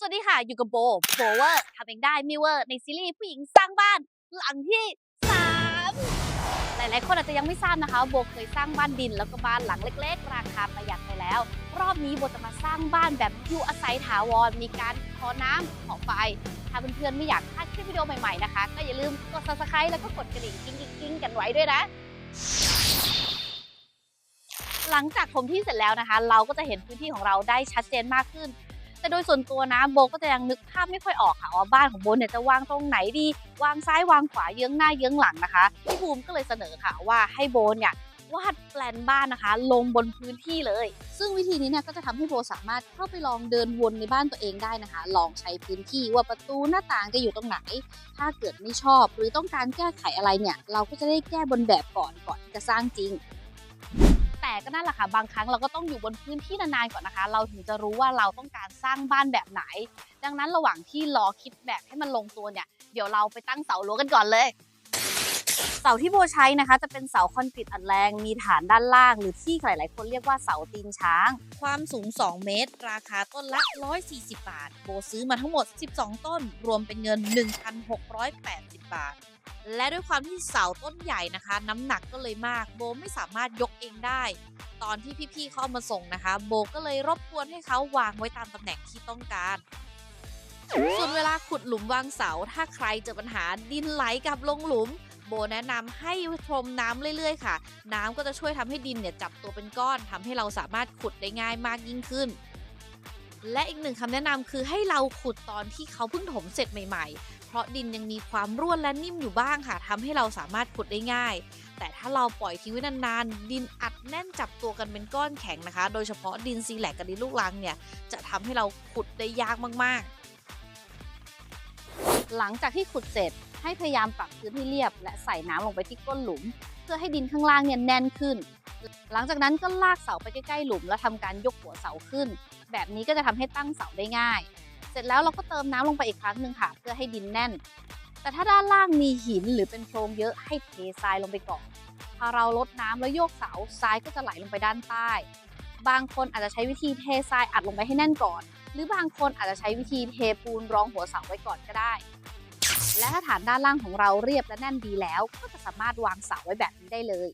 สวัสดีค่ะ อยู่กับโบโบเวอร์ทำเองได้ไม่เวอร์ในซีรีส์ผู้หญิงสร้างบ้านหลังที่ 3 หลายๆ คนอาจจะยังไม่ทราบนะคะ โบเคยสร้างบ้านดินแล้วก็บ้านหลังเล็ก ๆ ราคาประหยัดไปแล้ว รอบนี้โบจะมาสร้างบ้านแบบอยู่อาศัยถาวร มีการขอน้ำขอไฟ ถ้าเพื่อนๆไม่อยากพลาดคลิปวิดีโอใหม่ๆนะคะ ก็อย่าลืมกด subscribe แล้วก็กดกระดิ่งกิ้งๆๆกันไว้ด้วยนะหลังจากถมที่เสร็จแล้วนะคะ เราก็จะเห็นพื้นที่ของเราได้ชัดเจนมากขึ้น แต่โดยส่วนตัวนะโบก็จะยังนึกภาพไม่ค่อยออกค่ะว่าบ้านของโบเนี่ยจะวางตรงไหนดี วางซ้ายวางขวาเยื้องหน้าเยื้องหลังนะคะพี่ภูมิก็เลยเสนอค่ะว่าให้โบเนี่ยวาดแปลนบ้านนะคะ ลงบนพื้นที่เลย ซึ่งวิธีนี้เนี่ยก็จะทำให้โบสามารถเข้าไปลองเดินวนในบ้านตัวเองได้นะคะ ลองใช้พื้นที่ว่าประตูหน้าต่างจะอยู่ตรงไหน ถ้าเกิดไม่ชอบ หรือต้องการแก้ไขอะไรเนี่ย เราก็จะได้แก้บนแบบก่อนก่อนที่จะสร้างจริง แต่ก็นั่นแหละค่ะบางครั้งเราก็ต้องอยู่บนพื้นที่นานๆก่อนนะคะ เราถึงจะรู้ว่าเราต้องการสร้างบ้านแบบไหน ดังนั้นระหว่างที่รอคิดแบบให้มันลงตัวเนี่ย เดี๋ยวเราไปตั้งเสารั้วกันก่อนเลยาที่โบใช้นะคะ จะเป็นเสาคอนกรีตอัดแรงมีฐานด้านล่าง หรือที่หลาย ๆ คนเรียกว่าเสาตีนช้าง ความสูง 2 เมตร ราคาต้นละ 140 บาท โบซื้อมาทั้งหมด 12 ต้น รวมเป็นเงิน 1,680 บาท และด้วยความที่เสาต้นใหญ่นะคะ น้ำหนักก็เลยมาก โบไม่สามารถยกเองได้ ตอนที่พี่ ๆ เขาเอามาส่งนะคะ โบก็เลยรบกวนให้เขาวางไว้ตามตำแหน่งที่ต้องการส่วนเวลาขุดหลุมวางเสา ถ้าใครเจอปัญหาดินไหลกับลงหลุม โบแนะนำให้พรมน้ำเรื่อยๆ ค่ะ น้ำก็จะช่วยทำให้ดินเนี่ยจับตัวเป็นก้อนทำให้เราสามารถขุดได้ง่ายมากยิ่งขึ้น และอีกหนึ่งคำแนะนำคือให้เราขุดตอนที่เขาเพิ่งถมเสร็จใหม่ ๆ เพราะดินยังมีความร่วนและนิ่มอยู่บ้างค่ะทำให้เราสามารถขุดได้ง่าย แต่ถ้าเราปล่อยทิ้งไว้นานๆ ดินอัดแน่นจับตัวกันเป็นก้อนแข็งนะคะ โดยเฉพาะดินซีแลกกับดินลูกรังเนี่ยจะทำให้เราขุดได้ยากมากๆ หลังจากที่ขุดเสร็จให้พยายามปรับพื้นที่เรียบ และใส่น้ำลงไปที่ก้นหลุม เพื่อให้ดินข้างล่างเนี่ยแน่นขึ้น หลังจากนั้นก็ลากเสาไปใกล้ๆหลุม แล้วทำการยกหัวเสาขึ้น แบบนี้ก็จะทำให้ตั้งเสาได้ง่าย เสร็จแล้วเราก็เติมน้ำลงไปอีกครั้งหนึ่งค่ะ เพื่อให้ดินแน่น แต่ถ้าด้านล่างมีหินหรือเป็นโพรงเยอะให้เททรายลงไปก่อนพอเราลดน้ำแล้วโยกเสาทรายก็จะไหลลงไปด้านใต้ บางคนอาจจะใช้วิธีเททรายอัดลงไปให้แน่นก่อน หรือบางคนอาจจะใช้วิธีเทปูนรองหัวเสาไว้ก่อนก็ได้ และถ้าฐานด้านล่างของเราเรียบและแน่นดีแล้ว ก็จะสามารถวางเสาไว้แบบนี้ได้เลย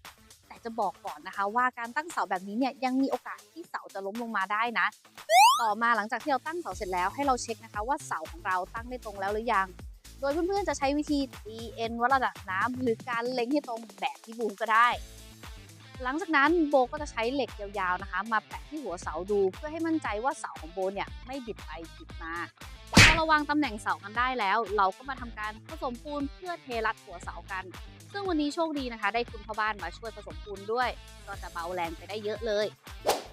แต่จะบอกก่อนนะคะว่าการตั้งเสาแบบนี้เนี่ยยังมีโอกาสที่เสาจะล้มลงมาได้นะ ต่อมาหลังจากที่เราตั้งเสาเสร็จแล้วให้เราเช็คนะคะว่าเสาของเราตั้งได้ตรงแล้วหรือยังโดยเพื่อนๆจะใช้วิธีตีเอ็นวัดระดับน้ำหรือการเล็งให้ตรงแบบที่บูมก็ได้ หลังจากนั้นโบก็จะใช้เหล็กยาวๆนะคะ มาแปะที่หัวเสาดู เพื่อให้มั่นใจว่าเสาของโบเนี่ยไม่บิดไปบิดมาพอเราวางตำแหน่งเสากันได้แล้ว เราก็มาทำการผสมปูนเพื่อเทรัดหัวเสากัน ซึ่งวันนี้โชคดีนะคะ ได้คุณพ่อบ้านมาช่วยผสมปูนด้วย ก็จะเบาแรงไปได้เยอะเลย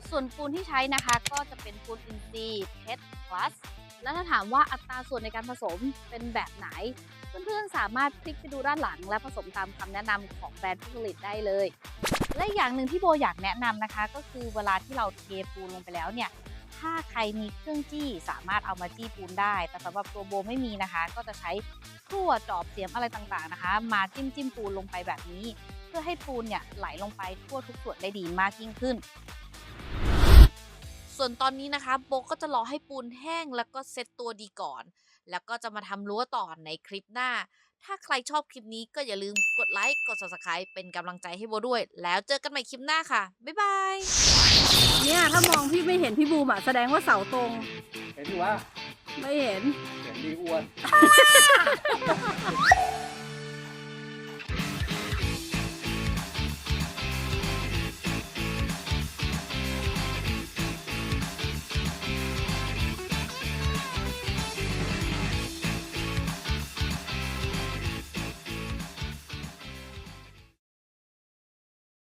ส่วนปูนที่ใช้นะคะก็จะเป็นปูนอินทรีย์เพชรพลัสแล้วถ้าถามว่าอัตราส่วนในการผสมเป็นแบบไหน เพื่อนๆสามารถคลิกไปดูด้านหลัง และผสมตามคำแนะนำของแบรนด์ผู้ผลิตได้เลย และอีกอย่างหนึ่งที่โบอยากแนะนำนะคะ ก็คือเวลาที่เราเทปูนลงไปแล้วเนี่ย ถ้าใครมีเครื่องจี้สามารถเอามาจี้ปูนได้ แต่สำหรับตัวโบไม่มีนะคะ ก็จะใช้พลั่วจอบเสียมอะไรต่างๆนะคะ มาจิ้มจิ้มปูนลงไปแบบนี้ เพื่อให้ปูนเนี่ยไหลลงไปทั่วทุกส่วนได้ดีมากยิ่งขึ้น ส่วนตอนนี้นะคะโบก็จะรอให้ปูนแห้งแล้วก็เซ็ตตัวดีก่อน แล้วก็จะมาทำรั้วต่อในคลิปหน้า ถ้าใครชอบคลิปนี้ก็อย่าลืมกดไลค์ กด subscribe เป็นกำลังใจให้โบด้วย แล้วเจอกันใหม่คลิปหน้าค่ะ บ๊ายบาย เนี่ยถ้ามองพี่ไม่เห็นพี่บูมอะแสดงว่าเสาตรง เห็นอยู่ว่าไม่เห็นเห็นดีอ้วน